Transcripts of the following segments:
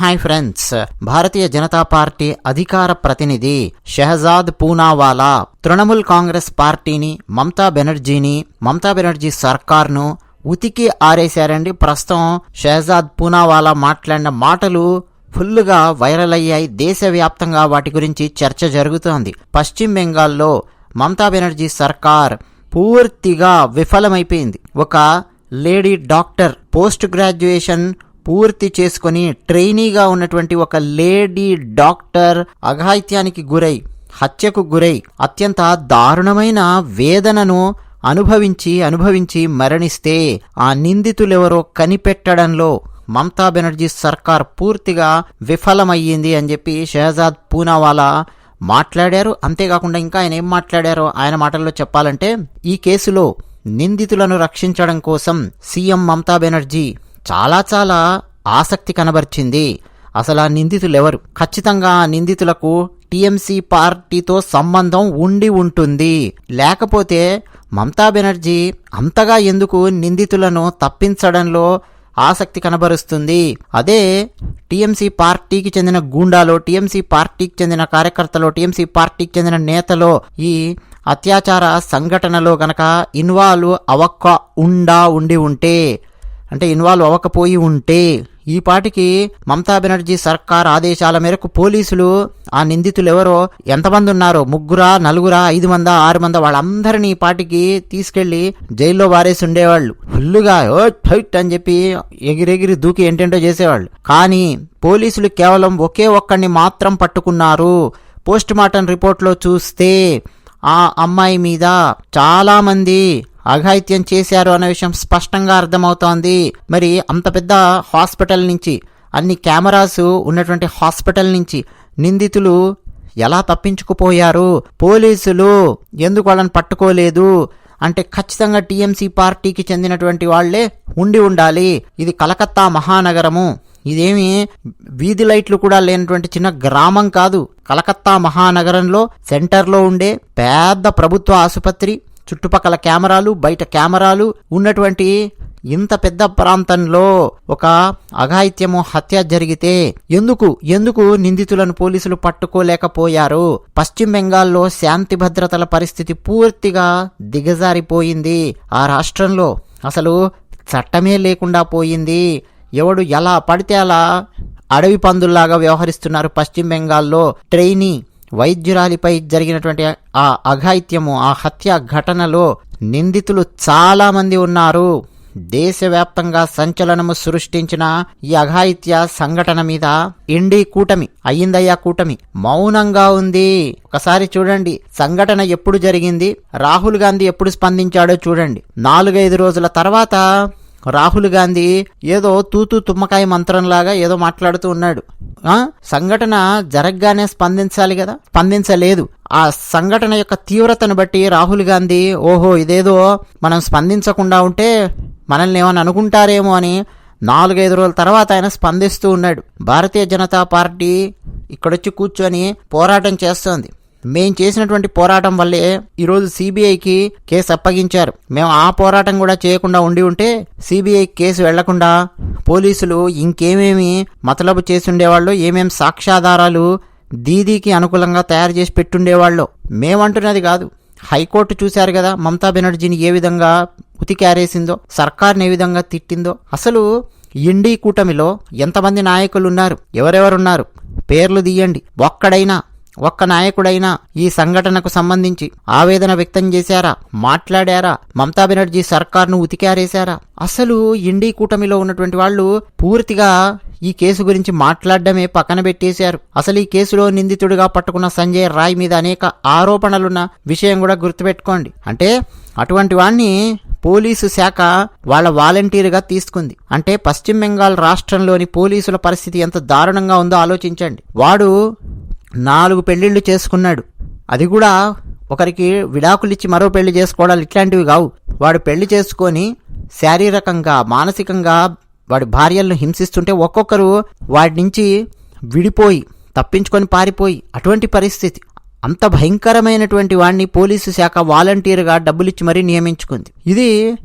Hi friends. Bharatiya Janata party అధికార ప్రతినిధి షెహజాద్ పూనావాలా తృణమూల్ కాంగ్రెస్ పార్టీని మమతా బెనర్జీని మమతా బెనర్జీ సర్కార్ను ఉతికి ఆరేశారండి. ప్రస్తుతం షెహజాద్ పూనావాలా మాట్లాడిన మాటలు ఫుల్లుగా వైరల్ అయ్యాయి. దేశవ్యాప్తంగా వాటి గురించి చర్చ జరుగుతోంది. పశ్చిమ బెంగాల్లో మమతా బెనర్జీ సర్కార్ పూర్తిగా విఫలమైపోయింది. ఒక లేడీ డాక్టర్ పోస్ట్ గ్రాడ్యుయేషన్ పూర్తి చేసుకొని ట్రైనీగా ఉన్నటువంటి ఒక లేడీ డాక్టర్ అఘాయిత్యానికి గురై హత్యకు గురై అత్యంత దారుణమైన వేదనను అనుభవించి అనుభవించి మరణిస్తే ఆ నిందితులెవరో కనిపెట్టడంలో మమతా బెనర్జీ సర్కార్ పూర్తిగా విఫలమయ్యింది అని చెప్పి షహజాద్ పూనావాలా మాట్లాడారు. అంతేకాకుండా ఇంకా ఆయన ఏం మాట్లాడారో ఆయన మాటల్లో చెప్పాలంటే ఈ కేసులో నిందితులను రక్షించడం కోసం సీఎం మమతా బెనర్జీ చాలా చాలా ఆసక్తి కనబర్చింది. అసలు ఆ నిందితులు ఎవరు ఖచ్చితంగా ఆ నిందితులకు టీఎంసీ పార్టీతో సంబంధం ఉండి ఉంటుంది. లేకపోతే మమతా బెనర్జీ అంతగా ఎందుకు నిందితులను తప్పించడంలో ఆసక్తి కనబరుస్తుంది? అదే టీఎంసీ పార్టీకి చెందిన గూండాలో టీఎంసీ పార్టీకి చెందిన కార్యకర్తలో టీఎంసీ పార్టీకి చెందిన నేతలో ఈ అత్యాచార సంఘటనలో గనక ఇన్వాల్వ్ అవక్క ఉండా ఉండి ఉంటే అంటే ఇన్వాల్వ్ అవ్వకపోయి ఉంటే ఈ పాటికి మమతా బెనర్జీ సర్కార్ ఆదేశాల మేరకు పోలీసులు ఆ నిందితులు ఎవరో ఎంతమంది ఉన్నారో ముగ్గురా నలుగురా ఐదు మందా ఆరు మందా వాళ్ళందరినీ ఈ పాటికి తీసుకెళ్ళి జైల్లో వారేసి ఉండేవాళ్ళు. ఫుల్లుగా ఫైట్ అని చెప్పి ఎగిరెగిరి దూకి ఏంటేంటో చేసేవాళ్ళు. కానీ పోలీసులు కేవలం ఒకే ఒక్కడిని మాత్రం పట్టుకున్నారు. పోస్ట్ మార్టం రిపోర్ట్లో చూస్తే ఆ అమ్మాయి మీద చాలామంది అఘాయిత్యం చేశారు అనే విషయం స్పష్టంగా అర్థమవుతోంది. మరి అంత పెద్ద హాస్పిటల్ నుంచి అన్ని కెమెరాస్ ఉన్నటువంటి హాస్పిటల్ నుంచి నిందితులు ఎలా తప్పించుకుపోయారు? పోలీసులు ఎందుకు వాళ్ళని పట్టుకోలేదు? అంటే ఖచ్చితంగా టీఎంసీ పార్టీకి చెందినటువంటి వాళ్ళే ఉండి ఉండాలి. ఇది కలకత్తా మహానగరము. ఇదేమి వీధి లైట్లు కూడా లేనటువంటి చిన్న గ్రామం కాదు. కలకత్తా మహానగరంలో సెంటర్లో ఉండే పెద్ద ప్రభుత్వ ఆసుపత్రి చుట్టుపక్కల కెమెరాలు బయట కెమెరాలు ఉన్నటువంటి ఇంత పెద్ద ప్రాంతంలో ఒక అఘాయిత్యము హత్య జరిగితే ఎందుకు ఎందుకు నిందితులను పోలీసులు పట్టుకోలేకపోయారు? పశ్చిమ బెంగాల్లో శాంతి భద్రతల పరిస్థితి పూర్తిగా దిగజారిపోయింది. ఆ రాష్ట్రంలో అసలు చట్టమే లేకుండా పోయింది. ఎవడు ఎలా పడితే అలా అడవి పందుల్లాగా వ్యవహరిస్తున్నారు పశ్చిమ బెంగాల్లో. ట్రైనీ వైద్యురాలిపై జరిగినటువంటి ఆ అఘాయిత్యము ఆ హత్య ఘటనలో నిందితులు చాలామంది ఉన్నారు. దేశవ్యాప్తంగా సంచలనము సృష్టించిన ఈ అఘాయిత్య సంఘటన మీద ఇండి కూటమి అయ్యిందయ్యా కూటమి మౌనంగా ఉంది. ఒకసారి చూడండి సంఘటన ఎప్పుడు జరిగింది? రాహుల్ గాంధీ ఎప్పుడు స్పందించాడో చూడండి. నాలుగైదు రోజుల తర్వాత రాహుల్ గాంధీ ఏదో తూతు తుమ్మకాయ మంత్రంలాగా ఏదో మాట్లాడుతూ ఉన్నాడు. సంఘటన జరగగానే స్పందించాలి కదా? స్పందించలేదు. ఆ సంఘటన యొక్క తీవ్రతను బట్టి రాహుల్ గాంధీ ఓహో ఇదేదో మనం స్పందించకుండా ఉంటే మనల్ని ఏమని అనుకుంటారేమో అని నాలుగైదు రోజుల తర్వాత ఆయన స్పందిస్తూ ఉన్నాడు. భారతీయ జనతా పార్టీ ఇక్కడొచ్చి కూర్చొని పోరాటం చేస్తోంది. మేం చేసినటువంటి పోరాటం వల్లే ఈరోజు సిబిఐకి కేసు అప్పగించారు. మేము ఆ పోరాటం కూడా చేయకుండా ఉండి ఉంటే సిబిఐ కేసు వెళ్ళకుండా పోలీసులు ఇంకేమేమి మతలబు చేసి ఉండేవాళ్ళు ఏమేం సాక్ష్యాధారాలు దీదీకి అనుకూలంగా తయారు చేసి పెట్టుండేవాళ్ళు. మేమంటున్నది కాదు. హైకోర్టు చూశారు కదా మమతా బెనర్జీని ఏ విధంగా ఉతికారేసిందో సర్కార్ని ఏ విధంగా తిట్టిందో. అసలు ఇండీ కూటమిలో ఎంతమంది నాయకులు ఉన్నారు ఎవరెవరున్నారు? పేర్లు తీయండి. ఒక్కడైనా ఒక్క నాయకుడైనా ఈ సంఘటనకు సంబంధించి ఆవేదన వ్యక్తం చేశారా? మాట్లాడారా? మమతా బెనర్జీ సర్కార్ను ఉతికారేశారా? అసలు ఇండీ కూటమిలో ఉన్నటువంటి వాళ్ళు పూర్తిగా ఈ కేసు గురించి మాట్లాడడమే పక్కన పెట్టేశారు. అసలు ఈ కేసులో నిందితుడిగా పట్టుకున్న సంజయ్ రాయ్ మీద అనేక ఆరోపణలున్న విషయం కూడా గుర్తుపెట్టుకోండి. అంటే అటువంటి వాణ్ణి పోలీసు శాఖ వాళ్ళ వాలంటీర్గా తీసుకుంది. అంటే పశ్చిమ బెంగాల్ రాష్ట్రంలోని పోలీసుల పరిస్థితి ఎంత దారుణంగా ఉందో ఆలోచించండి. వాడు నాలుగు పెళ్ళిళ్ళు చేసుకున్నాడు. అది కూడా ఒకరికి విడాకులిచ్చి మరో పెళ్ళి చేసుకోవడాలు ఇట్లాంటివి కావు. వాడు పెళ్ళి చేసుకొని శారీరకంగా మానసికంగా వాడి భార్యలను హింసిస్తుంటే ఒక్కొక్కరు వాడి నుంచి విడిపోయి తప్పించుకొని పారిపోయి అటువంటి పరిస్థితి. అంత భయంకరమైనటువంటి వాడిని పోలీసు శాఖ వాలంటీర్గా డబ్బులిచ్చి మరీ నియమించుకుంది. ఇది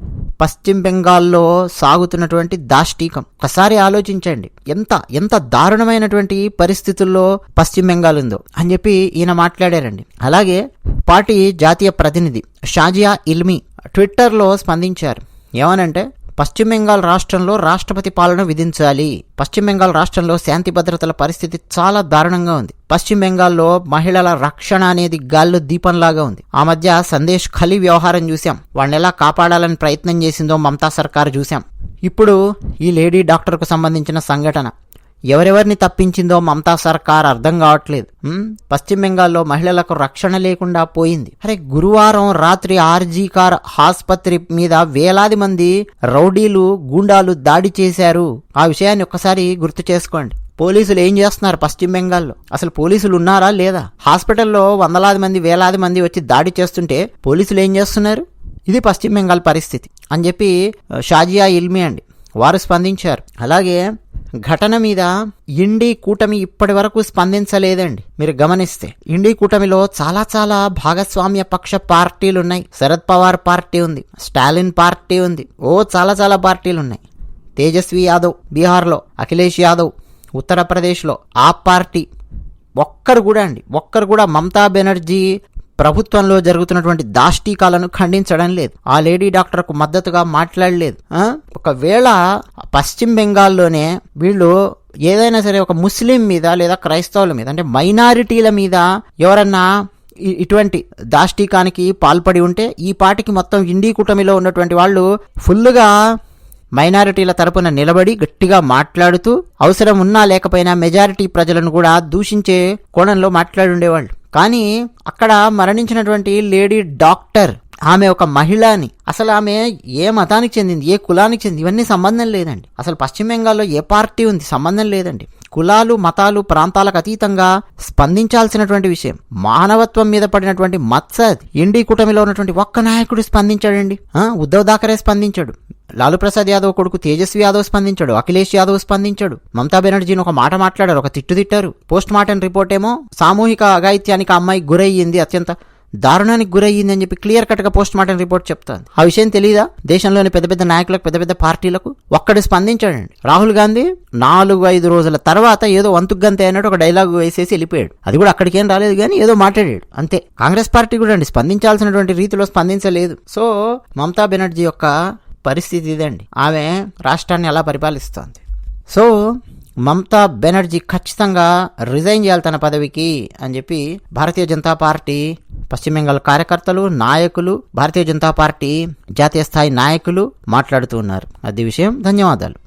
పశ్చిమ బెంగాల్లో సాగుతున్నటువంటి దాష్టీకం. ఒకసారి ఆలోచించండి. ఎంత ఎంత దారుణమైనటువంటి పరిస్థితుల్లో పశ్చిమ బెంగాల్ ఉందో అని చెప్పి ఈయన మాట్లాడారండి. అలాగే పార్టీ జాతీయ ప్రతినిధి షాజియా ఇల్మి ట్విట్టర్లో స్పందించారు. ఏమనంటే పశ్చిమ బెంగాల్ రాష్ట్రంలో రాష్ట్రపతి పాలన విధించాలి. పశ్చిమ బెంగాల్ రాష్ట్రంలో శాంతి భద్రతల పరిస్థితి చాలా దారుణంగా ఉంది. పశ్చిమ బెంగాల్లో మహిళల రక్షణ అనేది గాల్లో దీపంలాగా ఉంది. ఆ మధ్య సందేశ్ ఖలీ వ్యవహారం చూశాం. వాళ్ళని ఎలా కాపాడాలని ప్రయత్నం చేసిందో మమతా సర్కార్ చూశాం. ఇప్పుడు ఈ లేడీ డాక్టర్కు సంబంధించిన సంఘటన. ఎవరెవరిని తప్పించిందో మమతా సర్కార్ అర్థం కావట్లేదు. పశ్చిమ బెంగాల్లో మహిళలకు రక్షణ లేకుండా పోయింది. అరే గురువారం రాత్రి ఆర్జీ కార్ ఆసుపత్రి మీద వేలాది మంది రౌడీలు గూండాలు దాడి చేశారు. ఆ విషయాన్ని ఒక్కసారి గుర్తు చేసుకోండి. పోలీసులు ఏం చేస్తున్నారు పశ్చిమ బెంగాల్లో? అసలు పోలీసులు ఉన్నారా లేదా? హాస్పిటల్లో వందలాది మంది వేలాది మంది వచ్చి దాడి చేస్తుంటే పోలీసులు ఏం చేస్తున్నారు? ఇది పశ్చిమ బెంగాల్ పరిస్థితి. అని చెప్పి షాజియా ఇల్మి అండి వారు స్పందించారు. అలాగే ఘటన మీద ఇండి కూటమి ఇప్పటి వరకు స్పందించలేదండి. మీరు గమనిస్తే ఇండి కూటమిలో చాలా చాలా భాగస్వామ్య పక్ష పార్టీలు ఉన్నాయి శరద్ పవార్ పార్టీ ఉంది స్టాలిన్ పార్టీ ఉంది ఓ చాలా చాలా పార్టీలు ఉన్నాయి తేజస్వి యాదవ్ బీహార్లో అఖిలేష్ యాదవ్ ఉత్తరప్రదేశ్లో ఆ పార్టీ ఒక్కరు కూడా అండి ఒక్కరు కూడా మమతా బెనర్జీ ప్రభుత్వంలో జరుగుతున్నటువంటి దాష్టీకాలను ఖండించడం లేదు. ఆ లేడీ డాక్టర్కు మద్దతుగా మాట్లాడలేదు. ఒకవేళ పశ్చిమ బెంగాల్లోనే వీళ్ళు ఏదైనా సరే ఒక ముస్లిం మీద లేదా క్రైస్తవుల మీద అంటే మైనారిటీల మీద ఎవరన్నా ఇటువంటి దాష్టీకానికి పాల్పడి ఉంటే ఈ పాటికి మొత్తం ఇండీ కూటమిలో ఉన్నటువంటి వాళ్ళు ఫుల్లుగా మైనారిటీల తరపున నిలబడి గట్టిగా మాట్లాడుతూ అవసరం ఉన్నా లేకపోయినా మెజారిటీ ప్రజలను కూడా దూషించే కోణంలో మాట్లాడుండేవాళ్ళు. కానీ అక్కడ మరణించినటువంటి లేడీ డాక్టర్ ఆమె ఒక మహిళ అని అసలు ఆమె ఏ మతానికి చెందింది ఏ కులానికి చెందింది ఇవన్నీ సంబంధం లేదండి. అసలు పశ్చిమ బెంగాల్లో ఏ పార్టీ ఉంది సంబంధం లేదండి. కులాలు మతాలు ప్రాంతాలకు అతీతంగా స్పందించాల్సినటువంటి విషయం. మానవత్వం మీద పడినటువంటి మత్స ఇండి కూటమిలో ఉన్నటువంటి ఒక్క నాయకుడు స్పందించాడండి. ఉద్ధవ్ థాకరే స్పందించాడు. లాలూ ప్రసాద్ యాదవ్ కొడుకు తేజస్వి యాదవ్ స్పందించాడు అఖిలేష్ యాదవ్ స్పందించాడు. మమతా బెనర్జీని ఒక మాట మాట్లాడారు ఒక తిట్టు తిట్టారు. పోస్ట్ మార్టం రిపోర్ట్ ఏమో సామూహిక అఘాయిత్యానికి అమ్మాయి గురయ్యింది అత్యంత దారుణానికి గురయ్యింది అని చెప్పి క్లియర్ కట్గా పోస్ట్ మార్టం రిపోర్ట్ చెప్తాను ఆ విషయం తెలియదా దేశంలోని పెద్ద పెద్ద నాయకులకు పెద్ద పెద్ద పార్టీలకు ఒక్కడు స్పందించాడండి. రాహుల్ గాంధీ నాలుగు ఐదు రోజుల తర్వాత ఏదో వంతుగంతే అన్నట్టు ఒక డైలాగ్ వేసేసి వెళ్ళిపోయాడు. అది కూడా అక్కడికేం రాలేదు కానీ ఏదో మాట్లాడాడు. అంతే. కాంగ్రెస్ పార్టీ కూడా అండి స్పందించాల్సినటువంటి రీతిలో స్పందించలేదు. సో మమతా బెనర్జీ యొక్క పరిస్థితి ఇదండి. ఆమె రాష్ట్రాన్ని ఎలా పరిపాలిస్తోంది? సో మమతా బెనర్జీ ఖచ్చితంగా రిజైన్ చేయాలి తన పదవికి అని చెప్పి భారతీయ జనతా పార్టీ పశ్చిమ బెంగాల్ కార్యకర్తలు నాయకులు భారతీయ జనతా పార్టీ జాతీయ స్థాయి నాయకులు మాట్లాడుతూ ఉన్నారు. అది విషయం. ధన్యవాదాలు.